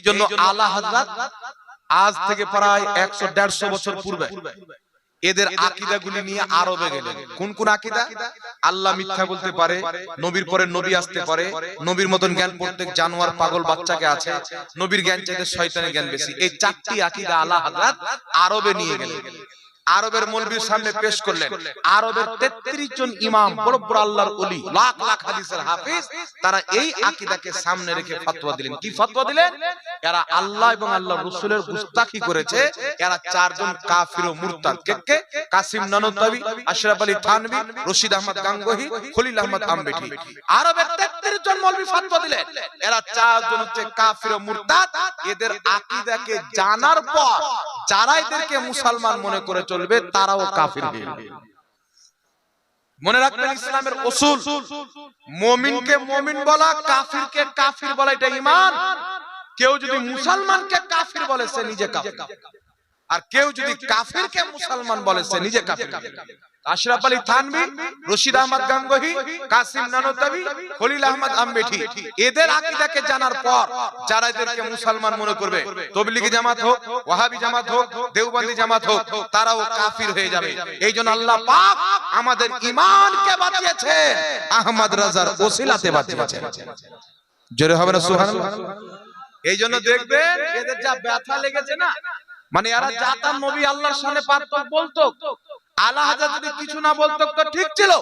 এই জন্য আলা হাজরাত আজ থেকে প্রায় একশো দেড়শো বছর পূর্বে। এদের আকিদা গুলি নিয়ে আরবে গেলেন। কোন কোন আকিদা? আল্লাহ মিথ্যা বলতে পারে নবীর পরে নবী আসতে পারে নবীর মতন জ্ঞান প্রত্যেক জানোয়ার পাগল বাচ্চাকে আছে। নবীর জ্ঞান চাইতে শয়তানের জ্ঞান বেশি। এই চারটি আকিদা আল্লাহ হাজরাত আরবে নিয়ে গেলেন। আরবের মৌলবীর সামনে পেশ করলেন। আরবের 33 জন ইমাম বড় বড় আল্লাহর ওলি লাখ লাখ হাদিসের হাফেজ তারা এই আকীদাকে সামনে রেখে ফতোয়া দিলেন। কি ফতোয়া দিলেন? এরা আল্লাহ এবং আল্লাহর রাসূলের গুস্তাখি করেছে। এরা চারজন কাফির ও মুরতাদ। কে কে? কাসিম নানুতাবি আশরাফ আলী থানভী রশিদ আহমদ গাঙ্গোহী খলিল আহমদ আম্বেঠি আরবের 33 জন মৌলবী ফতোয়া দিলেন। এরা চারজন হচ্ছে কাফির ও মুরতাদ। এদের আকীদাকে জানার পর যারা এদেরকে মুসলমান মনে করে চলবে, তারাও কাফির হয়ে যাবে। মনে রাখবেন ইসলামের উসুল, মুমিনকে মুমিন বলা, কাফিরকে কাফির বলা, এটা ঈমান। কেউ যদি মুসলমানকে কাফির বলে, সে নিজে কাফির। আর কেউ যদি কাফিরকে মুসলমান বলে, সে নিজে কাফির। আশরাফ আলী থানভী রশিদ আহমদ গাঙ্গোহী কাসিম নানুতাবি খলিল আহমদ আম্বেঠি। এদের আকীদাকে জানার পর যারা এদেরকে মুসলমান মনে করবে তবলিগি জামাত হোক ওয়াহাবি জামাত হোক দেওবন্দি জামাত হোক তারাও কাফির হয়ে যাবে। এই জন্য আল্লাহ পাক আমাদের ঈমানকে বাঁচিয়েছে আহমদ রাজার ওসিলাতে বাঁচিয়েছেন। জোরে হবে না সুবহানাল্লাহ। এই জন্য দেখবেন এদের যা ব্যথা লেগেছে না মানে এরা জাতার নবী আল্লাহর সামনে পারত বলতো। আলা হাজরাত যদি কিছু না বলতো তো ঠিক ছিল।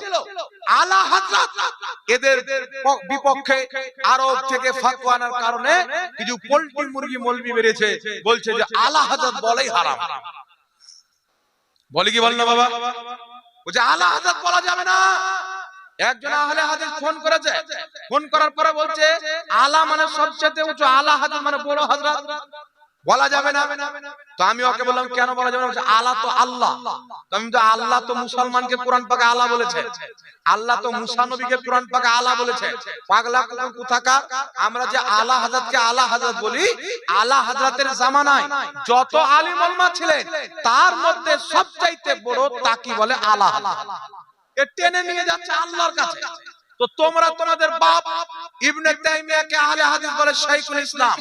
আলা হাজরাত এদের বিপক্ষে আরব থেকে ফাতোয়া আনার কারণে কিছু পোল্ট্রি মুরগি মলবি বেরিয়েছে বলছে যে আলা হাজরাত বলেই হারাম। বলে কি বল না বাবা? বলছে আলা হাজরাত বলা যাবে না। একজন আহলে হাদিস ফোন করেছে। ফোন করার পরে বলছে আলা মানে সবচেয়ে উঁচু আলা হাদিস মানে বড় হযরত বলা যাবে না। তো আমি ওকে বললাম, কেন বলা যাবে না? বলছে আলা তো আল্লাহ। তো তো আল্লাহ তো মুসলমানকে কোরআন পাকে আলা বলেছে। আল্লাহ তো মুসা নবীকে কোরআন পাকে আলা বলেছে। পাগলা কুকুর কোথাকার? আমরা যে আলা হাজরাতকে আলা হাজরাত বলি, আলা হাজরাতের জামানায় যত আলিম ওলামা ছিলেন, তার মধ্যে সবচাইতে বড় তাকি বলে আলা হাজরাত এ টেনে নিয়ে যাচ্ছে আল্লাহর কাছে। তো তোমরা তোমাদের বাপ ইবনে তাইমিয়াকে আহলে হাদিস বলে শাইখুল ইসলাম।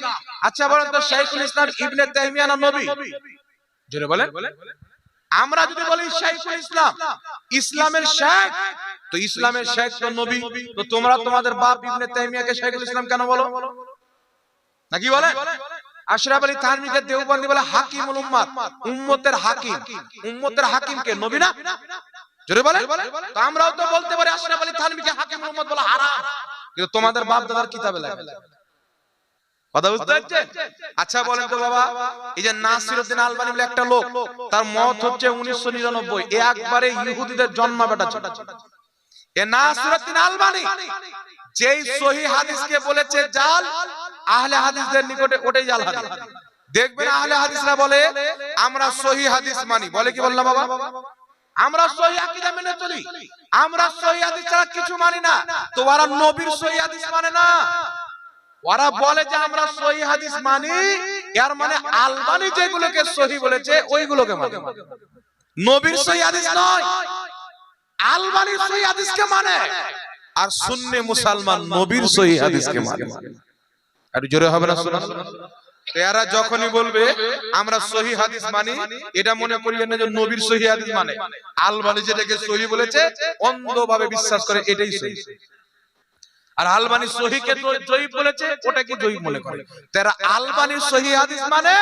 আচ্ছা বলেন তো শাইখুল ইসলাম ইবনে তাইমিয়া না নবী? জোরে বলেন। আমরা যদি বলি শাইখুল ইসলাম, ইসলামের শেখ তো ইসলামের শেখ তো নবী। তো তোমরা তোমাদের বাপ ইবনে তাইমিয়াকে শাইখুল ইসলাম কেন বলো? নাকি বলে? আশরাফ আলী থানভীকে দেওবন্দি বলে হাকিমুল উম্মাত উম্মতের হাকিম। উম্মতের হাকিম কে নবী না? জোরে বলে তো আমরাও তো বলতে পারি আশরাফ আলী থানভীকে হাকিম উম্মত বলা হারাম। কিন্তু তোমাদের বাপ দাদার কিতাবে লাগে কথা বুঝতে পারছেন? আচ্ছা বলেন তো বাবা এই যে নাসিরউদ্দিন আলবানি বলে একটা লোক তার মত হচ্ছে 1999 এ একবারে ইহুদিদের জন্ম বেটা ছিল। এ নাসিরউদ্দিন আলবানি যেই সহি হাদিসকে বলেছে জাল আহলে হাদিসদের নিকটে ওটাই জাল হাদিস। দেখবেন আহলে হাদিসরা বলে আমরা সহি হাদিস মানি। বলে কি বললাম বাবা? আমরা সহি আকীদা মেনে চলি। আমরা সহি হাদিস ছাড়া কিছু মানি না। তো ওরা নবীর সহি হাদিস মানে না। ওরা বলে যে আমরা সহি হাদিস মানি, এর মানে আলবানি যেগুলোকে সহি বলেছে, ওইগুলোকে মানি। নবীর সহি হাদিস নয়, আলবানি সহি হাদিসকে মানে। আর সুন্নি মুসলমান নবীর সহি হাদিসকে মানে। আর জোরে হবে না তো এরা যখনই বলবে আমরা সহি হাদিস মানি এটা মনে করি না যে নবীর সহি হাদিস মানে। আলবানি যেটাকে সহি বলেছে অন্ধভাবে বিশ্বাস করে এটাই সহি। আর আলবানি সহিকে জয়ীব বলেছে ওটাকে জয়ীব মনে করে। তারা আলবানির সহি হাদিস মানে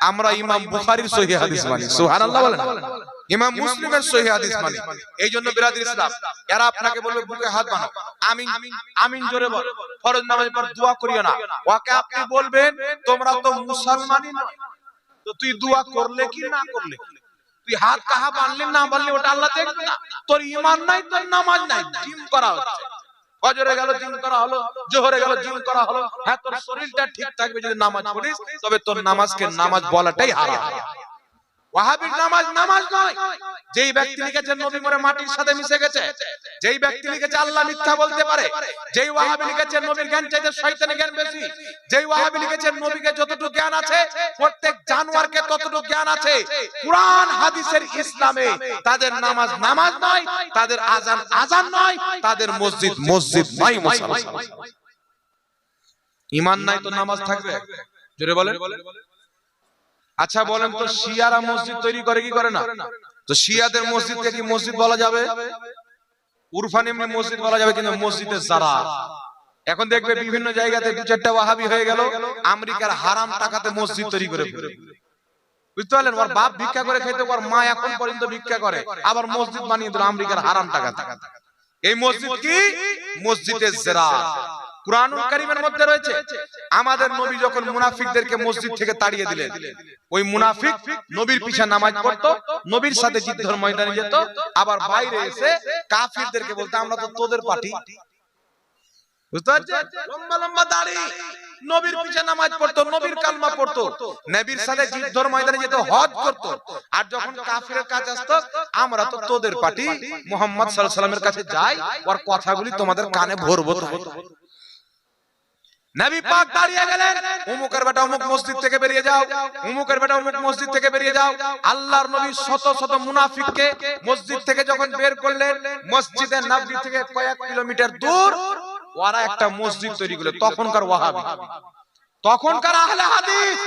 আমরা ইমাম বুখারীর সহি হাদিস মানি। সুবহানাল্লাহ বলেন। ইমাম মুসলিমের সহি হাদিস মানি। এই জন্য বিরাদির ইসলাম। এরা আপনাকে বলবে বুকে হাত বানাও। আমিন আমিন জোরে বল। ফরজ নামাজের পর দোয়া করিও না। ওকে আপনি বলবেন তোমরা তো মুসলমানই নয়। তো তুই দোয়া করলে কি না করলে? কি? তুই হাত কাহা বানলে না বানলে ওটা আল্লাহ দেখবে না। তোর ঈমান নাই তোর নামাজ নাই জিম করা হচ্ছে। ফজরে গেল জিম করা হলো জোহরে গেল জিম করা হলো। হ্যাঁ তোর শরীরটা ঠিক থাকবে যদি নামাজ পড়িস তবে তোর নামাজকে নামাজ বলাটাই হারাম। ওয়াহাবির নামাজ নামাজ নয়। যেই ব্যক্তি লিখেছে নবী মরে মাটির সাথে মিশে গেছে। যেই ব্যক্তি লিখেছে আল্লাহ মিথ্যা বলতে পারে যেই ওয়াহাবি লিখেছে নবীর জ্ঞান চাইতে শয়তানের জ্ঞান বেশি যেই ওয়াহাবি লিখেছে নবীকে যতটুকু জ্ঞান আছে প্রত্যেক জানোয়ারকে ততটুকু জ্ঞান আছে। কোরআন হাদিসের ইসলামে তাদের নামাজ নামাজ নয় তাদের আজান আজান নয় তাদের মসজিদ মসজিদ নয় মুসলমান ইমান নাই তো নামাজ থাকবে জোরে বলেন আচ্ছা বলেন তো শিয়ারা মসজিদ তৈরি করে কি করে না? তো শিয়াদের মসজিদকে কি মসজিদ বলা যাবে? উরফান এমনি মসজিদ বলা যাবে কিন্তু মসজিদের যারা। এখন দেখবে বিভিন্ন জায়গাতে দু চারটা ওয়াহাবি হয়ে গেল আমেরিকার হারাম টাকাতে মসজিদ তৈরি করে। বুঝতে পারলেন? ওর বাপ ভিক্ষা করে খেতে ওর মা এখন পর্যন্ত ভিক্ষা করে আবার মসজিদ বানিয়ে দিল আমেরিকার হারাম টাকা এই মসজিদ কি মসজিদের জেরা কুরআনুল কারীমের মধ্যে রয়েছে। আমাদের নবী যখন মুনাফিকদেরকে মসজিদ থেকে তাড়িয়ে দিলেন। ওই মুনাফিক নবীর পিছে নামাজ পড়তো নবীর সাথে যুদ্ধের ময়দানে যেত আবার বাইরে এসে কাফিরদেরকে বলতো আমরা তো তোদের পার্টি বুঝতে পারছেন? লম্বা লম্বা দাড়ি। নবীর পিছে নামাজ পড়তো নবীর কালমা পড়তো। নবীর সাথে যুদ্ধের ময়দানে যেত হজ করতো। আর যখন কাফিরের কাছে আসতো আমরা তো তোদের পার্টি মোহাম্মদ সাল্লাল্লাহু আলাইহি কাছে যাই ওর কথাগুলি তোমাদের কানে ভরবো নবী পাক দাঁড়িয়ে গেলেন। উমুকের বেটা উমুক মসজিদ থেকে বেরিয়ে যাও। উমুকের বেটা উমুক মসজিদ থেকে বেরিয়ে যাও। আল্লাহর নবী শত শত মুনাফিককে মসজিদ থেকে যখন বের করলেন, মসজিদের নবী থেকে কয়েক কিলোমিটার দূর ওরা একটা মসজিদ তৈরি করল, তখনকার ওয়াহাবি। তখনকার আহলে হাদিস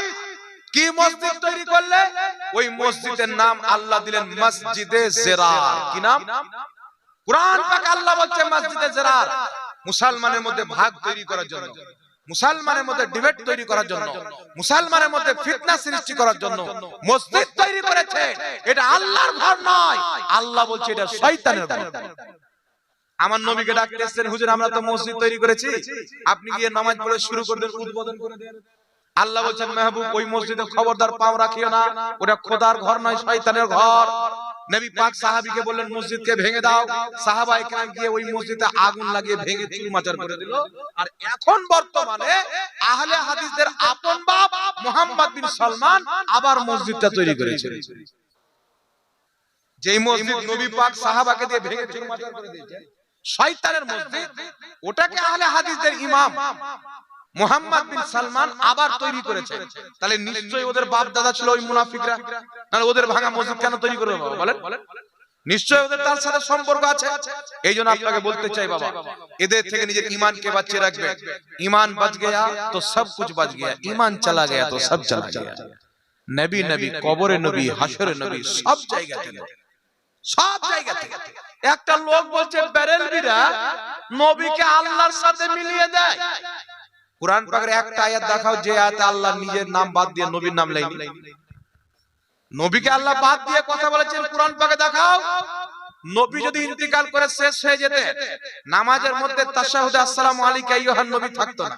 কি মসজিদ তৈরি করলে? ওই মসজিদের নাম আল্লাহ দিলেন মসজিদে জেরার। কি নাম? কোরআন পাক আল্লাহ বলছে মসজিদে জেরার। মুসলমানের মধ্যে ভাগ তৈরি করার জন্য। মুসলমানের মধ্যে ডিবেট তৈরি করার জন্য। মুসলমানের মধ্যে ফিতনা সৃষ্টি করার জন্য মসজিদ তৈরি করেছে। এটা আল্লাহর ঘর নয়। আল্লাহ বলছে এটা শয়তানের ঘর। আমার নবীকে ডাকতেছেন হুজুর আমরা তো মসজিদ তৈরি করেছি। আপনি গিয়ে নামাজ পড়ে শুরু করে দেন উদ্বোধন করে দেন। আল্লাহ বলছেন মেহবুব ওই মসজিদে খবরদার পাও রাখিও না। ওটা খোদার ঘর নয় শয়তানের ঘর। নবী পাক সাহাবীকে বললেন মসজিদকে ভেঙে দাও। সাহাবা একরাম গিয়ে ওই মসজিদে আগুন লাগিয়ে ভেঙে চুরমাচার করে দিল। আর এখন বর্তমানে আহলে হাদিসদের আপন বাপ মোহাম্মদ বিন সালমান আবার মসজিদটা তৈরি করেছে। যেই মসজিদ নবী পাক সাহাবাকে দিয়ে ভেঙে চুরমাচার করে দিয়েছে শয়তানের মসজিদ ওটাকে আহলে হাদিসদের ইমাম। মোহাম্মদ বিন সালমান আবার তৈরি করেছে। তাহলে নিশ্চয়ই ওদের বাপ দাদা ছিল ওই মুনাফিকরা। নাহলে ওদের ভাঙা মসজিদ কেন তৈরি করবে বলেন। নিশ্চয়ই ওদের তার সাথে সম্পর্ক আছে। এই জন্য আপনাকে বলতে চাই বাবা এদের থেকে নিজের ইমানকে বাঁচিয়ে রাখবে? ইমান বাচ গয়া তো সব কুছ বাচ গয়া। ইমান চলা গয়া তো সব চলা গয়া নবী নবী কবরে নবী হাসরে নবী সব জায়গাতে। সব জায়গাতে একটা লোক বলছে বেরেলবিরা নবীকে আল্লাহর সাথে মিলিয়ে দেয় কোরআন পাকের একটা আয়াত দেখাও যে আয়াতে আল্লাহ নিজের নাম বাদ দিয়ে নবীর নাম লাইনি নবীকে আল্লাহ বাদ দিয়ে কথা বলেছেন কোরআন পাকে দেখাও। নবী যদি ইন্তিকাল করে শেষ হয়ে যেতে নামাজের মধ্যে তাশাহুদে আসসালামু আলাইকা আইয়ুহান নবী থাকতো না।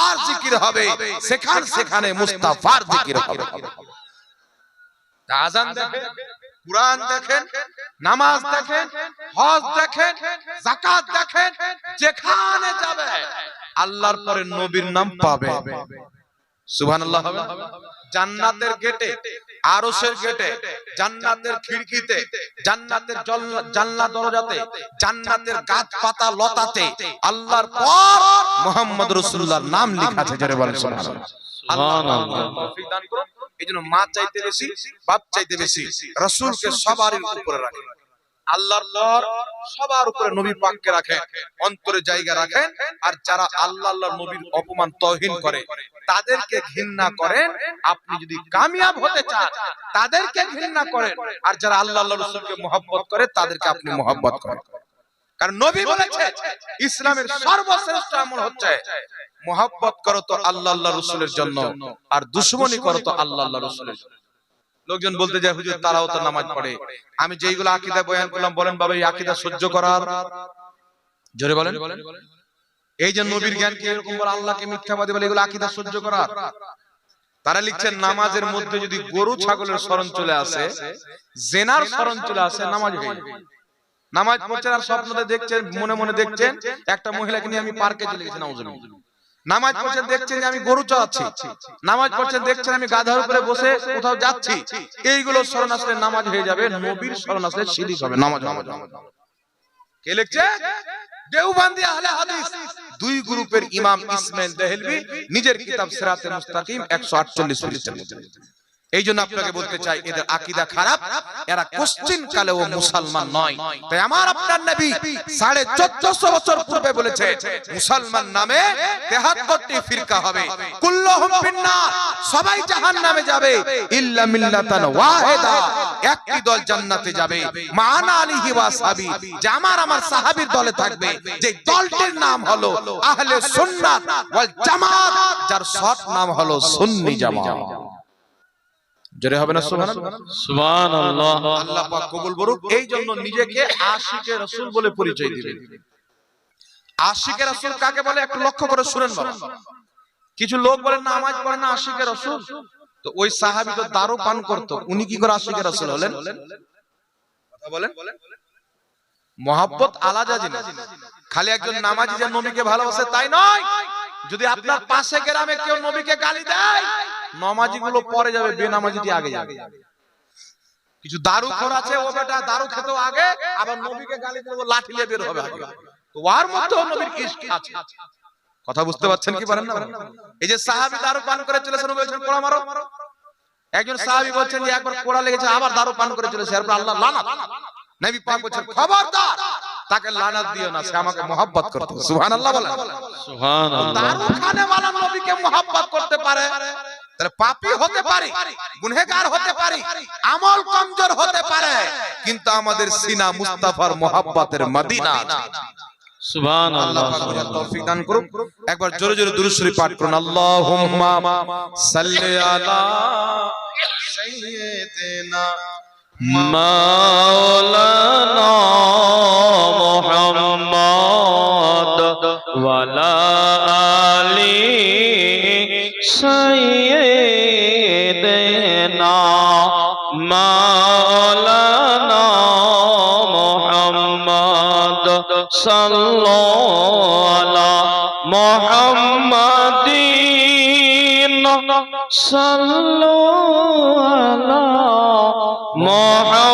আল্লাহর জিকির হবে, সেখান সেখানে মুস্তাফার জিকির হবে। আজান দেখেন, কুরআন দেখেন, নামাজ দেখেন, হজ দেখেন, যাকাত দেখেন, যেখানে যাবে, আল্লাহর পরে নবীর নাম পাবে। সুবহানাল্লাহ হবে জান্নাতের গেটে আরশের গেটে জান্নাতের খিড়কিতে জান্নাতের জানলা দরজাতে জান্নাতের গাছ পাতা লতাতে আল্লাহর পর মোহাম্মদ রাসূলুল্লাহর নাম লেখা আছে যারা বলেন সুবহানাল্লাহ। আল্লাহ তৌফিক দান করুন। এইজন্য মা চাইতে বেশি বাপ চাইতে বেশি রাসূলকে সবার উপরে রাখেন আল্লাহর পর সবার উপরে নবী পাককে রাখেন অন্তরে জায়গা রাখেন, আর যারা আল্লাহ আল্লাহর নবীর অপমান তহিন করে, তাদেরকে ঘৃণা করেন। আপনি যদি কামিয়াব হতে চান, তাদেরকে ঘৃণা করেন। আর যারা আল্লাহ আল্লাহ রসুলকে মহব্বত করে, তাদেরকে আপনি মহব্বত করেন। কারণ নবী বলেছে, ইসলামের সর্বশ্রেষ্ঠ আমল হচ্ছে মহব্বত করো তো আল্লাহ আল্লাহ রসুলের জন্য, আর দুশ্মনী করো তো আল্লাহ আল্লাহ রসুলের জন্য। লোকজন বলতে যায়, হুজুর, তারাও তো নামাজ পড়ে। আমি যেইগুলো আকীদা বয়ান করলাম, বলেন বাবা, এই আকীদা সহ্য করার। জোরে বলেন। এই যে নবীর জ্ঞান কি এরকম বলে আল্লাহকে মিথ্যাবাদী বলে, এগুলো আকীদা সহ্য করার। তারা লিখছেন, নামাজের মধ্যে যদি গরু ছাগলের স্মরণ চলে আসে, জেনার স্মরণ চলে আসে, নামাজ হয়ে যাবে। নামাজ পড়ছেন আর স্বপ্নতে দেখছেন, মনে মনে দেখছেন, একটা মহিলাকে নিয়ে আমি পার্কে চলে গেছি, নাউজুবিল্লাহ। নামাজ পড়ছেন দেখছেন যে আমি গরু চড়াচ্ছি। নামাজ পড়ছেন দেখছেন আমি গাধার উপরে বসে কোথাও যাচ্ছি। এইগুলো স্মরণ আসলে নামাজ হয়ে যাবে নবীর স্মরণ আসলে সিরিজ হবে। নামাজ নামাজ। কে লিখছে? দেওবন্দি আহলে হাদিস। দুই গ্রুপের ইমাম ইসমাইল দেহলভি নিজের কিতাব সিরাতে মুস্তাকিম 148 পৃষ্ঠার মধ্যে। এই জন্য আপনাকে বলতে চাই এদের আকীদা খারাপ এরা কোশ্চিন কালে ও মুসলমান নয়। তাই আমার আপনার নবী সাড়ে চোদ্দশো বছর পূর্বে বলেছে মুসলমান নামে তেহাত্তরটি ফিরকা হবে। কুল্লুহুম ফিন্নার সবাই জাহান্নামে যাবে। ইল্লা মিল্লাতান ওয়াহিদা একটি দল জান্নাতে যাবে। মানা আলিহি ওয়া সাহাবি যে আমার আমার সাহাবীর দলে থাকবে যে দলটির নাম হলো আহলে সুন্নাত ওয়াল জামাত যার শর্ট নাম হলো সুন্নি জামাত। জোরে হবে না সুবহানাল্লাহ? সুবহানাল্লাহ। আল্লাহ পাক কবুল করুক। এই জন্য নিজেকে আশিকে রাসূল বলে পরিচয় দিবেন আশিকে রাসূল কাকে বলে? একটু লক্ষ্য করে শুনেন বাবা। কিছু লোক বলেন নামাজ পড়ে না আশিকে রাসূল। তো ওই সাহাবী তো দারু পান করতো। উনি কি করে আশিকে রাসূল হলেন? কথা বলেন। মহাব্বত আলাদা জিনিস। খালি একজন নামাজি যে নবীকে ভালোবাসে তাই নয়। যদি আপনার পাশে গ্রামে কেউ নবীকে গালি দেয় নমাজি গুলো পরে যাবে বেনামাজি দিয়ে আগে যাবে। কিছু দারু খোর আছে ও বেটা দারু খেতেও আগে আবার নবীকে গালি দেবো লাঠি নিয়ে বের হবে আগে। তো ওর মধ্যেও নবীর ইশক আছে। কথা বুঝতে পারছেন কি পারেন না? এই যে সাহাবী দারু পান করে চলেছেন বলছেন কোড়া মারো। একজন সাহাবী বলছেন যে একবার কোড়া লেগেছে আবার দারু পান করে চলেছে এরপর আল্লাহ লানাত নবী পাক বলছেন খবরদার তাকে লানাত দিও না সে আমাকে mohabbat করতে সুবহানাল্লাহ বলেন সুবহানাল্লাহ। দারু খানে वाला নবীকে mohabbat করতে পারে। তাহলে পাপী হতে পারে গুনহেগার হতে পারে আমল কমজোর হতে পারে। কিন্তু আমাদের সিনা মুস্তাফার মোহাব্বতের মদিনা। আল্লাহ সুবহানাল্লাহ। পাক বোঝার তৌফিক দান করুন একবার জোরে জোরে দুরূদ শরীফ পাঠ করুন। আল্লাহুম্মা সাল্লি আলা সাইয়্যিদিনা মাওলানা মুহাম্মদ ওয়ালা আলি সাইয়্যিদিনা মাওলানা মুহাম্মদ সাল্লাল্লাহু মুহাম্মাদিন সাল্লাল্লাহু আলা মোহাম্মদ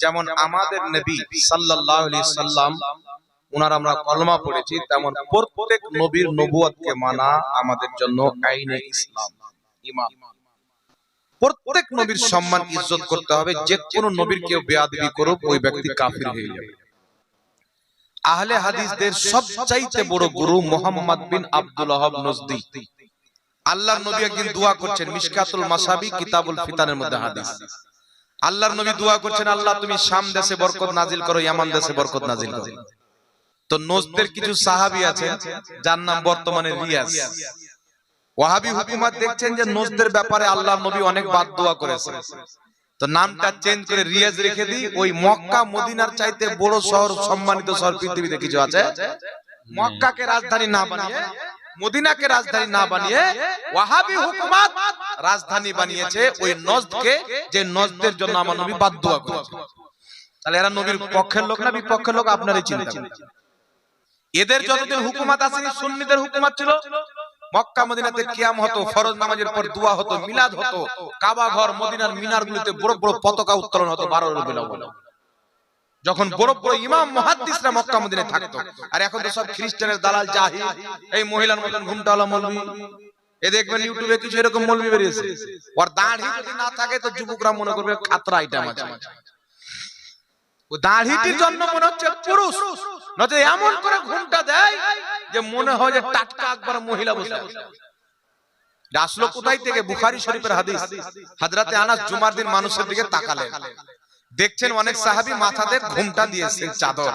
যেমন আমাদের নবী সাল্লাল্লাহু আলাইহি সাল্লাম উনার আমরা কলমা পড়েছি তেমন প্রত্যেক নবীর নবুয়তকে মানা আমাদের জন্য আইনে ইসলাম ইমাম। প্রত্যেক নবীর সম্মান ইজ্জত করতে হবে যে কোন নবীর কেউ বেয়াদবি করুক ওই ব্যক্তি কাফির হয়ে যাবে। আহলে হাদিসদের সবচাইতে বড় গুরু মোহাম্মদ বিন আব্দুল ওয়াহাব নজদি। আল্লাহর নবী একদিন দোয়া করছেন মিশকাতুল মাসাবি কিতাবুল ফিতানের মধ্যে হাদিস। আল্লাহর নবী দোয়া করছেন, আল্লাহ, তুমি শাম দেশে বরকত নাজিল করো, ইয়ামান দেশে বরকত নাজিল করো। তো নজদের কিছু সাহাবী আছে যার নাম বর্তমানে রিয়াজ। ওয়াহাবি হুকুমত দেখছেন যে নজদের ব্যাপারে আল্লাহর নবী অনেক বাদ দোয়া করেছে তো নামটা চেঞ্জ করে রিয়াজ রেখে দিই, ওই মক্কা, মদিনার চাইতে বড় শহর, সম্মানিত শহর পৃথিবীতে কিছু আছে? মক্কাকে রাজধানী না বানিয়ে মদিনাকে রাজধানী না বানিয়ে ওয়াহাবি হুকুমত রাজধানী বানিয়েছে ওই নজদকে যে নজদের জন্য আমার নবী বাদ দোয়া করেছে। তাহলে এরা নবীর পক্ষের লোক না বিপক্ষের লোক আপনারই চিন্তা। এদের যতদিন হুকুমত আসেনি সুন্নিদের হুকুমত ছিল মক্কা মদিনাতে কিয়াম হতো ফরজ নামাজের পর দোয়া হতো মিলাদ হতো কাবা ঘর মদিনার মিনার গুলিতে বড় বড় পতাকা উত্তোলন হতো বারো রবিউল আউয়াল। যখন বড় বড় ইমাম মুহাদ্দিসরা মক্কা মদিনায় থাকতো। আর এখন তো সব খ্রিস্টানের দালাল জাহিল এই মহিলার মতন ঘুমটাওয়ালা মৌলবি। এ দেখবেন ইউটিউবে কিছু এরকম মৌলবি বেরিয়েছে। ওর দাড়ি যদি না থাকে তো যুবকরা মনে করবে খাতরা আইটেম আছে। ও দাড়িটির জন্য মনে হচ্ছে পুরুষ। এমন করে ঘুমটা দেয় যে মনে হয় যে টাটকা একবার মহিলা বসে আসলো কোথায় থেকে বুখারী শরীফের হাদিস? হযরতে আনাস জুমার দিন মানুষের দিকে তাকালেন। দেখছেন অনেক সাহাবী মাথাতে ঘুমটা দিয়েছে চাদর।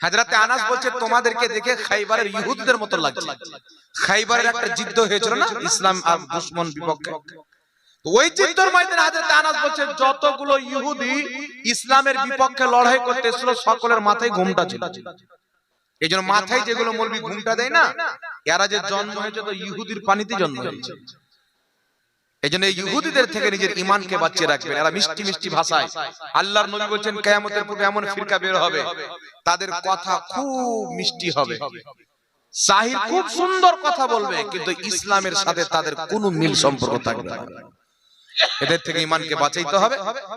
হাজরাতে আনাস বলছে তোমাদেরকে দেখে খাইবারের ইহুদিদের মতো লাগছে। খাইবারের একটা যুদ্ধ হয়েছিল না ইসলাম আর দুশ্মন বিপক্ষে। ওই যুদ্ধের ময়দানে হাজরাতে আনাস বলছে যতগুলো ইহুদি ইসলামের বিপক্ষে লড়াই করতে এসেছিল সকলের মাথায় ঘুমটা ছিল। এই জন্য মাথায় যেগুলো মলবি ঘুমটা দেয় না এরা যে জন্ম হয়েছে তো ইহুদির পানিতে জন্ম হয়েছে। এই জন্য এই ইহুদিদের থেকে নিজের ইমানকে বাঁচিয়ে রাখবেন। এরা মিষ্টি মিষ্টি ভাষায়। আল্লাহর নবী বলছেন কেয়ামতের পূর্বে এমন ফিরকা বের হবে। তাদের কথা খুব মিষ্টি হবে। সাহির খুব সুন্দর কথা বলবে কিন্তু ইসলামের সাথে তাদের কোনো মিল সম্পর্ক থাকবে না। এদের থেকে ইমানকে বাঁচাইতে হবে।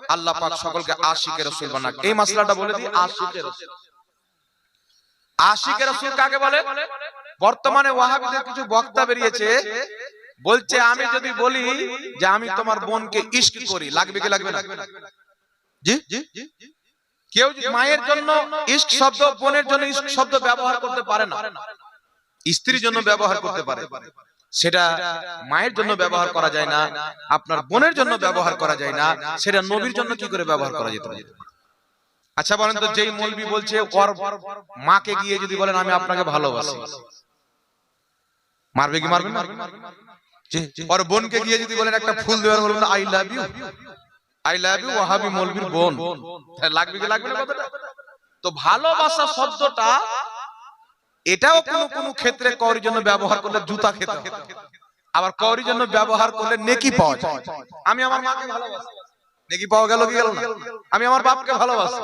আল্লাহ পাক সকলকে আশিকের রসুল বানাক। এই মাসলাটা বলে দিই আশিকের রসুল। আশিকের রসুল কাকে বলে? বর্তমানে ওয়াহাবিদের কিছু বক্তা বেরিয়েছে। বলছে আমি যদি বলি যে আমি তোমার বোনকে ইশক করি লাগবে কি লাগবে না? জি কেউ মায়ের জন্য ইশক শব্দ বোনের জন্য ইশক শব্দ ব্যবহার করতে পারে না। স্ত্রীর জন্য ব্যবহার করতে পারে। সেটা মায়ের জন্য ব্যবহার করা যায় না। আপনার বোনের জন্য ব্যবহার করা যায় না। সেটা নবীর জন্য কি করে ব্যবহার করা যেতে পারে? আচ্ছা বলেন তো যেই মৌলবি বলছে ওর মাকে গিয়ে যদি বলেন আমি আপনাকে ভালোবাসি। মারবে কি মারবে না ওর বোনকে গিয়ে যদি বলেন একটা ফুল দেওয়ার I love you I love you Wahhabi বোন। লাগবে কি লাগবে না কথাটা? তো ভালোবাসা শব্দটা, এটাও কোনো ক্ষেত্রে জন্য ব্যবহার করলে জুতা খেতে। আবার কৌরির জন্য ব্যবহার করলে নেকি পাওয়া যায়। আমি আমার মাকে ভালোবাসি। নেকি পাওয়া গেল কি গেল না? আমি আমার বাপকে ভালোবাসি।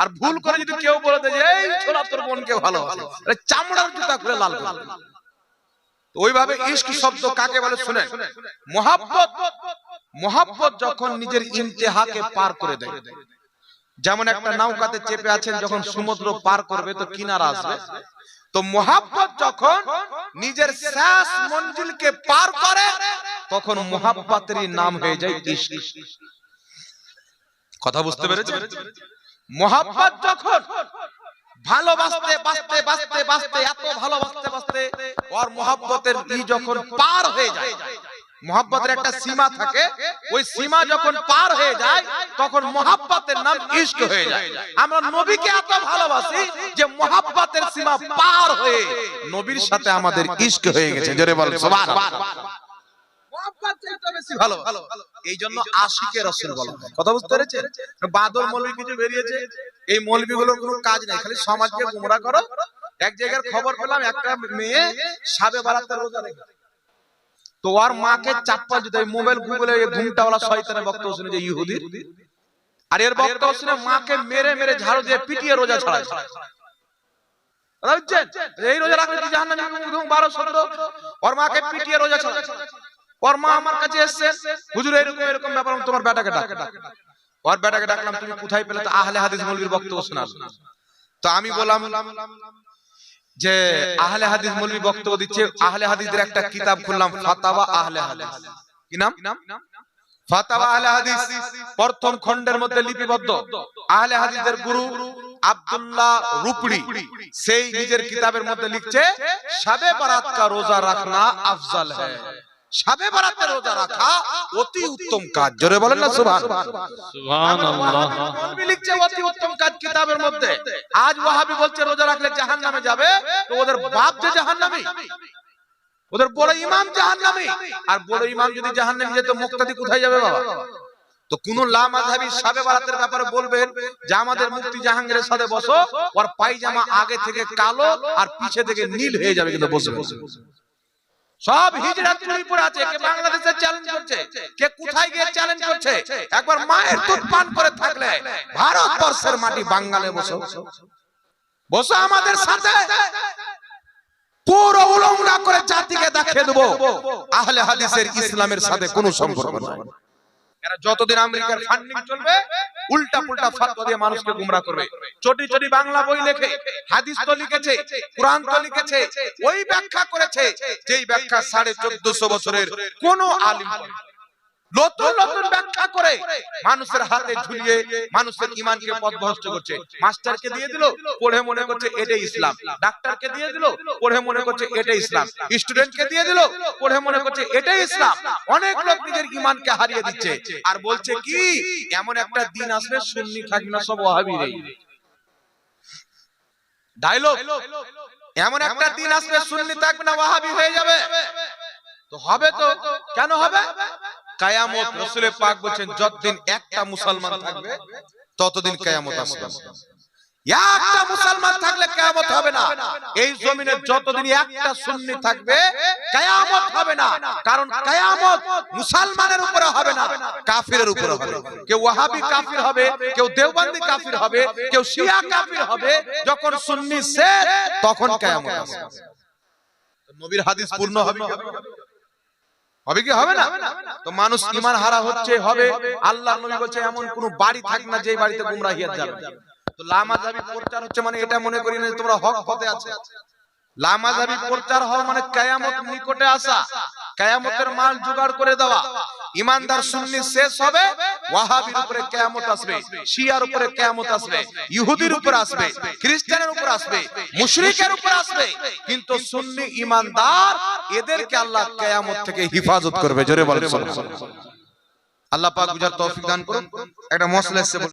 আর ভুল করে যদি কেউ বলে দেয় এই ছোলা তোর বোনকে ভালোবাসি। চামড়ার জুতা খুলে লাল করে ওইভাবে ইশক শব্দ কাকে বলে শুনে মোহাব্বত। মোহাব্বত যখন নিজের ইমতেহাকে পার করে দেয়। যেমন একটা নৌকাতে চেপে আছেন, যখন সমুদ্র পার করবে, তো কিনারা আসবে। তো মোহাব্বত যখন নিজের শেষ মঞ্জিলকে পার করে, তখন মোহাব্বতেরই নাম হয়ে যায় ইশক কথা বুঝতে পেরেছেন? মোহাব্বত যখন ভালোবাসতে বাসতে বাসতে বাসতে এত ভালোবাসতে বাসতে ওর মোহাব্বতের ই যখন পার হয়ে যায়, মোহাব্বতের একটা সীমা থাকে, ওই সীমা যখন পার হয়ে যায়, তখন মোহাব্বতের নাম ইশক হয়ে যায় আমরা নবীকে এত ভালোবাসি যে মোহাব্বতের সীমা পার হয়ে নবীর সাথে আমাদের ইশক হয়ে গেছে জোরে বল সুবহানাল্লাহ। এই জন্য আশিকে রসুল বলা হয়। কথা বুঝতে পেরেছেন বাদল মৌলবী কিছু বেরিয়েছে, এই মৌলবী কোনো কাজ নেই, খালি সমাজকে গুমরা করো এক জায়গার খবর পেলাম একটা মেয়ে সাবে বারাতে রোজা রেখে তো ওর মাকে চাপ্পা দিতে মোবাইল গুগলে ঘুমটাওয়ালা শয়তানের বক্তব্য শুনে যে ইহুদির। আর এর বক্তব্য শুনে মাকে মেরে মেরে ঝাড়ু দিয়ে পিটিয়ে রোজা ছাড়ায়। এই রোজা রাখলে তুই জাহান্নামে বারো সতেরো ওর মাকে পিটিয়ে রোজা ছাড়ায়। ওর মা আমার কাছে এসছে। হুজুর এরকম এরকম ব্যাপার তোমার বেটাকে ডাক। ওর বেটাকে ডাকলাম তুমি কোথায় পেলে? তো আহলে হাদিস মৌলবীর বক্তব্য তো আমি বললাম যে আহলে হাদিস মৌলী বক্তব্য দিচ্ছে আহলে হাদিসের একটা কিতাব খুললাম ফাতাওয়া আহলে হাদিস। কি নাম? ফাতাওয়া আহলে হাদিস প্রথম খণ্ডের মধ্যে লিপিবদ্ধ। আহলে হাদিসের গুরু আব্দুল্লাহ রুপড়ি। সেই নিজের কিতাবের মধ্যে লিখছে সাবে বারাত কা রোজা রাখনা আফজাল। হ্যায় শাবে বারাতে রোজা রাখা অতি উত্তম কাজ। জোরে বলেন না সুবহানাল্লাহ। সুবহানাল্লাহ মৌলবী লিখছে অতি উত্তম কাজ কিতাবের মধ্যে। আজ ওয়াহাবি বলছে রোজা রাখলে জাহান্নামে যাবে তো ওদের বাপ যে জাহান্নামী? ওদের বড় ইমাম জাহান্নামী। আর বড় ইমাম যদি জাহান্নামে যেত মুক্তাদি কোথায় যাবে বাবা? তো কোন লা মাযহাবী সাবে বারাতের ব্যাপারে বলবেন যে আমাদের মুফতি জাহাঙ্গীরের সাথে বসো ওর পায়জামা আগে থেকে কালো আর পিছে থেকে নীল হয়ে যাবে কিন্তু বসে বসে বসে। সব হিজড়াত চুরি আছে কে বাংলাদেশে চ্যালেঞ্জ করছে কে কোথায় গিয়ে চ্যালেঞ্জ করছে একবার মায়ের দুধ পান করে থাকলে ভারতবর্ষের মাটি বাঙ্গালে বসো। বসো আমাদের সাথে। পুরো উলঙ্গা করে জাতিকে দেখিয়ে দেবো। আহলে হাদিসের ইসলামের সাথে কোনো সম্পর্ক নাই। এরা যতদিন আমেরিকার ফান্ডিং চলবে উল্টা পুল্টা ফাতোয়া দিয়ে মানুষকে গুমরা করবে। চটি চটি বাংলা বই লেখে হাদিস তো লিখেছে কোরআন তো লিখেছে ওই ব্যাখ্যা করেছে যেই ব্যাখ্যা সাড়ে চোদ্দশো বছরের কোনো আলিম। নতুন নতুন ব্যাখ্যা করে মানুষের হাতে ঝুলিয়ে মানুষের ইমানকে পথভ্রষ্ট করছে। মাস্টারকে দিয়ে দিল পড়ে মনে করছে এটাই ইসলাম। ডাক্তারকে দিয়ে দিল পড়ে মনে করছে এটাই ইসলাম। স্টুডেন্টকে দিয়ে দিল পড়ে মনে করছে এটাই ইসলাম। অনেক লোক নিজের ইমানকে হারিয়ে দিচ্ছে। আর বলছে কি? এমন একটা দিন আসবে সুন্নি থাকবে না সব ওয়াহাবি ডায়লগ। এমন একটা দিন আসবে সুন্নি থাকবে না ওয়াহাবি হয়ে যাবে। তো হবে তো কেন হবে কায়ামত রসুলের পাক বলছেন যতদিন একটা মুসলমান থাকবে ততদিন কায়ামত আসবে। একটা মুসলমান থাকলে কেয়ামত হবে না। এই জমিনে যতদিন একটা সুন্নি থাকবে কেয়ামত হবে না। কারণ কেয়ামত মুসলমানের উপরে হবে না কাফিরের উপরে হবে। কেউ ওয়াহাবি কাফির হবে কেউ দেওবন্দি কাফির হবে কেউ শিয়া কাফির হবে যখন সুন্নি শেষ তখন কেয়ামত আসবে। নবীর হাদিস পূর্ণ হবে। হবে? কি? হবে না। তো মানুষ ইমান হারা হচ্ছে হবে। আল্লাহ নবী বলছে এমন কোন বাড়ি থাক না যে বাড়িতে গুমরাহিয়াত যাবে। তো লামাজাবি প্রচার হচ্ছে মানে এটা মনে করি না তোমরা হক পথে আছে। লামাজাবি প্রচার হওয়া মানে কিয়ামত নিকটে আসা। কিয়ামতের মাল জোগাড় করে দেওয়া। ইমানদার সুন্নি শেষ হবে, ওয়াহাবির উপরে কিয়ামত আসবে, শিয়ার উপরে কিয়ামত আসবে, ইহুদির উপর আসবে, খ্রিস্টানের উপর আসবে, মুশরিকের উপর আসবে। কিন্তু সুন্নি ইমানদার এদেরকে আল্লাহ কিয়ামত থেকে হিফাজত করবে। জোরে বলেন আল্লাহ পাক বুঝার তৌফিক দান করুন। একটা মশলা এসে